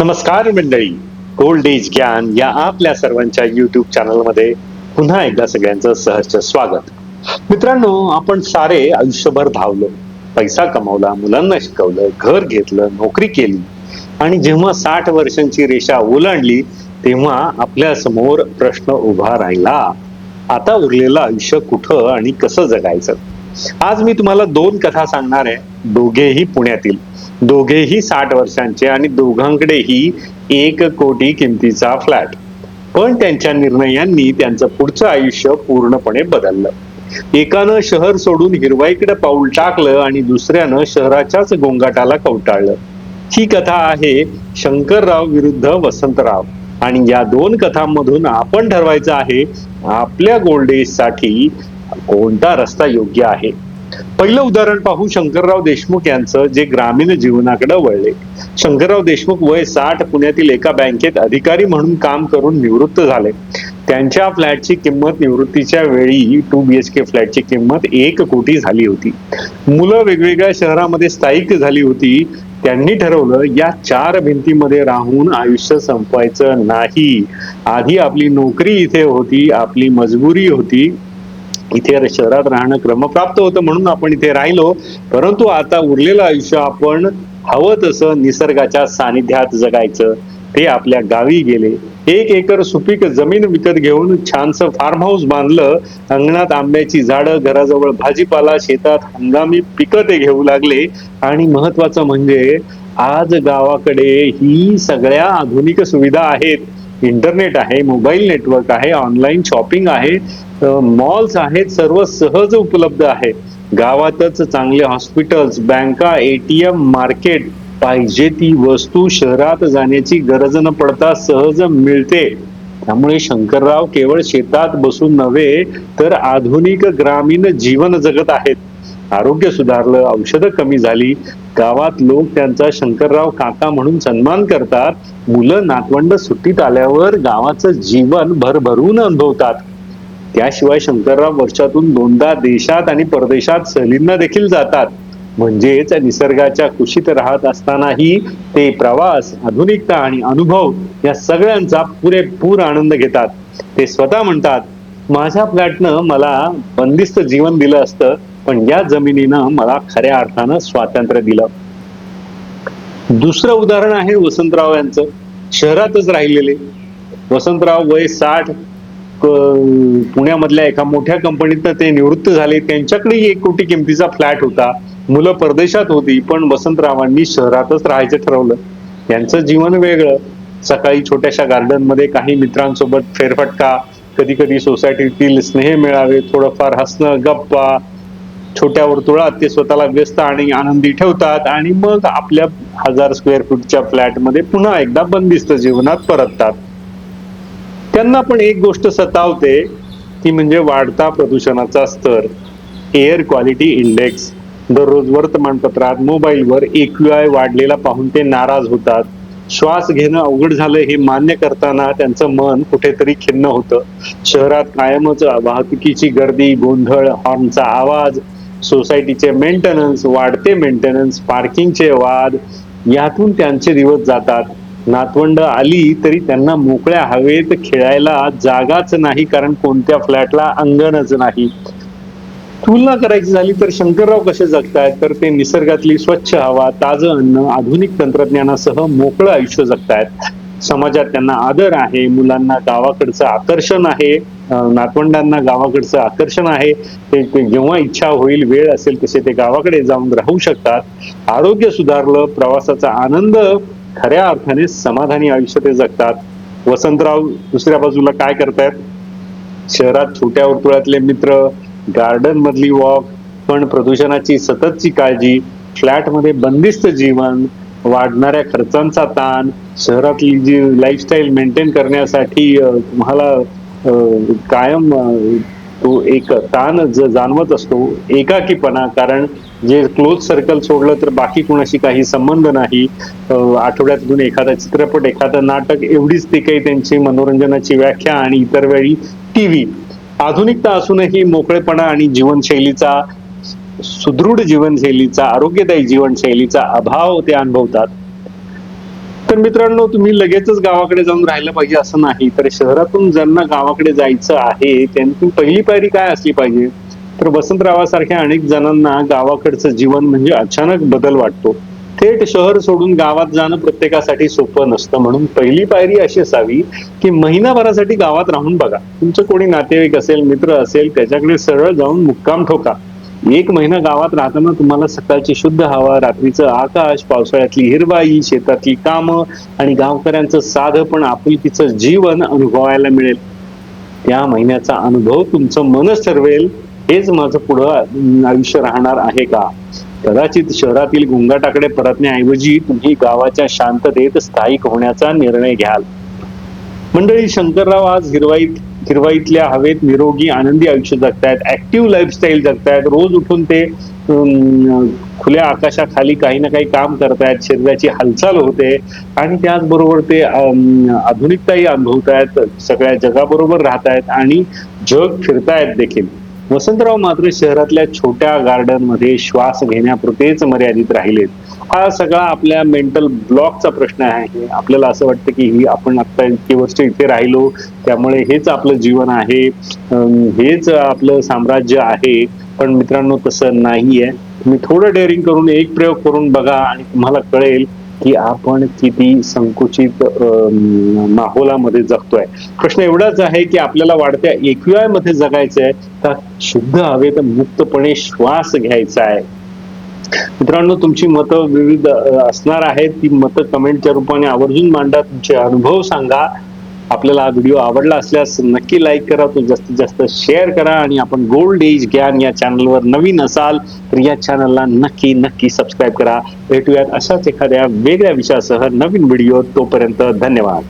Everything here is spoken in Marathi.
नमस्कार मंडळी. गोल्ड एज ज्ञान या आपल्या सर्वांच्या युट्यूब चॅनलमध्ये पुन्हा एकदा सगळ्यांचं सहर्ष स्वागत. मित्रांनो आपण सारे आयुष्यभर धावलो. पैसा कमावला मुलांना शिकवलं घर घेतलं नोकरी केली. आणि जेव्हा साठ वर्षांची रेषा ओलांडली तेव्हा आपल्यासमोर प्रश्न उभा राहिला. आता उरलेलं आयुष्य कुठं आणि कसं जगायचं? आज मी तुम्हाला दोन कथा सांगणार आहे. दोघेही पुण्यातील. दोघेही साठ वर्षांचे आणि दोघांकडेही एक कोटी किमतीचा फ्लॅट. पण त्यांच्या निर्णयांनी त्यांचं पुढचं आयुष्य पूर्णपणे बदललं. एकानं शहर सोडून हिरवाईकडे पाऊल टाकलं आणि दुसऱ्यानं शहराच्याच गोंगाटाला कवटाळलं. ही कथा आहे शंकरराव विरुद्ध वसंतराव. आणि या दोन कथांमधून आपण ठरवायचं आहे आपल्या गोल्ड एजसाठी कोणता रस्ता योग्य आहे. पहिलं उदाहरण पाहू शंकरराव देशमुख यांचं जे ग्रामीण जीवनाकडे वळले. शंकरराव देशमुख वय साठ पुण्यातील एका बँकेत अधिकारी म्हणून काम करून निवृत्त झाले. त्यांच्या फ्लॅटची किंमत निवृत्तीच्या वेळी टू बी एच के फ्लॅटची किंमत एक कोटी झाली होती. मुलं वेगवेगळ्या शहरामध्ये स्थायिक झाली होती. त्यांनी ठरवलं या चार भिंतीमध्ये राहून आयुष्य संपवायचं नाही. आधी आपली नोकरी इथे होती आपली मजबुरी होती. इथे शहरात राहणं क्रमप्राप्त होतं म्हणून आपण इथे राहिलो. परंतु आता उरलेलं आयुष्य आपण हवं तसं निसर्गाच्या सानिध्यात जगायचं. ते आपल्या गावी गेले. एक एकर सुपीक जमीन विकत घेऊन छानसं फार्म हाऊस बांधलं. अंगणात आंब्याची झाडं घराजवळ भाजीपाला शेतात हंगामी पिकं ते घेऊ लागले. आणि महत्वाचं म्हणजे आज गावाकडे ही सगळ्या आधुनिक सुविधा आहेत. इंटरनेट आहे मोबाईल नेटवर्क आहे ऑनलाईन शॉपिंग आहे मॉल्स आहेत सर्व सहज उपलब्ध आहे. गावातच चांगले हॉस्पिटल्स बँका एटीएम मार्केट पाहिजे ती वस्तू शहरात जाण्याची गरज न पडता सहज मिळते. त्यामुळे शंकरराव केवळ शेतात बसून नव्हे तर आधुनिक ग्रामीण जीवन जगत आहेत. आरोग्य सुधारलं औषधं कमी झाली गावात लोक त्यांचा शंकरराव काका म्हणून सन्मान करतात मुलं नातवंड सुट्टीत आल्यावर गावाचं जीवन भरभरून अनुभवतात. त्याशिवाय शंकरराव वर्षातून दोनदा देशात आणि परदेशात सहलींना देखील जातात. म्हणजेच निसर्गाच्या कुशीत राहत असतानाही ते प्रवास आधुनिकता आणि अनुभव या सगळ्यांचा पुरेपूर आनंद घेतात. ते स्वतः म्हणतात माझ्या फ्लॅटनं मला बंदिस्त जीवन दिलं असतं. पण या जमिनीनं मला खऱ्या अर्थानं स्वातंत्र्य दिलं. दुसरं उदाहरण आहे वसंतराव यांचं. शहरातच राहिलेले. वसंतराव वय साठ पुण्यामधल्या एका मोठ्या कंपनीत ते निवृत्त झाले. त्यांच्याकडे एक कोटी किमतीचा फ्लॅट होता. मुलं परदेशात होती पण वसंतरावांनी शहरातच राहायचं ठरवलं. यांचं जीवन वेगळं. सकाळी छोट्याशा गार्डनमध्ये काही मित्रांसोबत फेरफटका. कधी कधी सोसायटीतील स्नेह मिळावे थोडंफार हसणं गप्पा छोट्या वर्तुळात ते स्वतःला व्यस्त आणि आनंदी ठेवतात आणि मग आपल्या हजार स्क्वेअर फूटच्या फ्लॅटमध्ये पुन्हा एकदा बंदिस्त जीवनात परततात. त्यांना पण एक गोष्ट सतावते ती म्हणजे वाढता प्रदूषणाचा स्तर. एअर क्वालिटी इंडेक्स दररोज वर्तमानपत्रात मोबाईलवर एक्यूआय वाढलेला पाहून ते नाराज होतात. श्वास घेणं अवघड झालं हे मान्य करताना त्यांचं मन कुठेतरी खिन्न होतं. शहरात कायमच वाहतुकीची गर्दी गोंधळ हॉर्नचा आवाज सोसायटीचे मेंटेनन्स वाढते मेंटेनन्स पार्किंगचे वाद यातून त्यांचे दिवस जातात. नातवंड आली तरी त्यांना मोकळ्या हवेत खेळायला जागाच नाही कारण कोणत्या फ्लॅटला अंगणच नाही. तुलना करायची झाली तर शंकरराव कसे जगतायत? तर ते निसर्गातली स्वच्छ हवा ताजं अन्न आधुनिक तंत्रज्ञानासह मोकळं आयुष्य जगतायत. समाजात त्यांना आदर आहे मुलांना गावाकडचं आकर्षण आहे नातवंडांना गावाकडचं आकर्षण आहे. ते जेव्हा इच्छा होईल वेळ असेल तसे ते गावाकडे जाऊन राहू शकतात. आरोग्य सुधारलं प्रवासाचा आनंद खऱ्या अर्थाने समाधानी आयुष्य ते जगतात. वसंतराव दुसऱ्या बाजूला काय करतायत? शहरात छोट्या वर्तुळातले मित्र गार्डन मधली वॉक पण प्रदूषणाची सततची काळजी फ्लॅटमध्ये बंदिस्त जीवन वाढणाऱ्या खर्चांचा ताण शहरातली जी लाईफस्टाईल मेंटेन करण्यासाठी तुम्हाला कायम तो एक ताण जाणवत असतो एकाकीपणा. कारण जे क्लोज सर्कल सोडलं तर बाकी कुणाशी काही संबंध नाही. आठवड्यातून एखादा चित्रपट एखादं नाटक एवढीच ती काही त्यांची मनोरंजनाची व्याख्या आणि इतर वेळी टीव्ही आधुनिकता असूनही मोकळेपणा आणि जीवनशैलीचा सुदृढ जीवनशैलीचा आरोग्यदायी जीवनशैलीचा अभाव ते अनुभवतात. तर मित्रांनो तुम्ही लगेचच गावाकडे जाऊन राहिलं पाहिजे असं नाही तर शहरातून ज्यांना गावाकडे जायचं आहे त्यांची पहिली पायरी काय असली पाहिजे? तर वसंतरावासारख्या अनेक जणांना गावाकडचं जीवन म्हणजे अचानक बदल वाटतो. थेट शहर सोडून गावात जाणं प्रत्येकासाठी सोपं नसतं म्हणून पहिली पायरी अशी असावी की महिनाभरासाठी गावात राहून बघा. तुमचं कोणी नातेवाईक असेल मित्र असेल त्याच्याकडे सरळ जाऊन मुक्काम ठोका. एक महिना गावात राहताना तुम्हाला सकाळची शुद्ध हवा रात्रीचं आकाश पावसाळ्यातली हिरवाई शेतातली कामं आणि गावकऱ्यांचं साधं पण आपुलकीचं जीवन अनुभवायला मिळेल. त्या महिन्याचा अनुभव तुमचं मनच ठरवेल. हेच माझं पुढं आयुष्य राहणार आहे का? कदाचित शहरातील गुंगाटाकडे परतण्याऐवजी तुम्ही गावाच्या शांततेत स्थायिक होण्याचा निर्णय घ्याल. मंडळी शंकरराव आज हिरवाईत हिरवाईतल्या हवेत निरोगी आनंदी आयुष्य जगतायत. Active lifestyle जगतायत. रोज उठून ते खुल्या आकाशाखाली काही ना काही काम करतायत. शरीराची हालचाल होते आणि त्याचबरोबर ते आधुनिकताही अनुभवतायत. सगळ्या जगाबरोबर राहतायत आणि जग फिरतायत देखील. वसंतराव मात्र शहरातल्या छोट्या गार्डनमध्ये श्वास घेण्यापुरतेच मर्यादित राहिलेत. हा सगळा आपल्या मेंटल ब्लॉकचा प्रश्न आहे. आपल्याला असं वाटतं की ही आपण आता इतकी वर्ष इथे राहिलो त्यामुळे हेच आपलं जीवन आहे. हेच आपलं साम्राज्य आहे. पण मित्रांनो तसं नाहीये. तुम्ही थोडं डेअरिंग करून एक प्रयोग करून बघा आणि तुम्हाला कळेल की आपण किती संकुचित माहोलामध्ये जगतोय. प्रश्न एवढाच आहे की आपल्याला वाढत्या एकव्यायमध्ये जगायचं आहे का शुद्ध हवेत मुक्तपणे श्वास घ्यायचा आहे. मित्रांनो तुमची मतं विविध असणार आहेत. ती मतं कमेंटच्या रूपाने आवर्जून मांडा. तुमचे अनुभव सांगा. आपल्याला हा व्हिडिओ आवडला असल्यास नक्की लाईक करा तो जास्तीत जास्त शेअर करा आणि आपण गोल्ड एज ज्ञान या चॅनलवर नवीन असाल तर या चॅनलला नक्की नक्की सबस्क्राईब करा. भेटूयात अशाच एखाद्या वेगळ्या विषयासह नवीन व्हिडिओ तोपर्यंत धन्यवाद.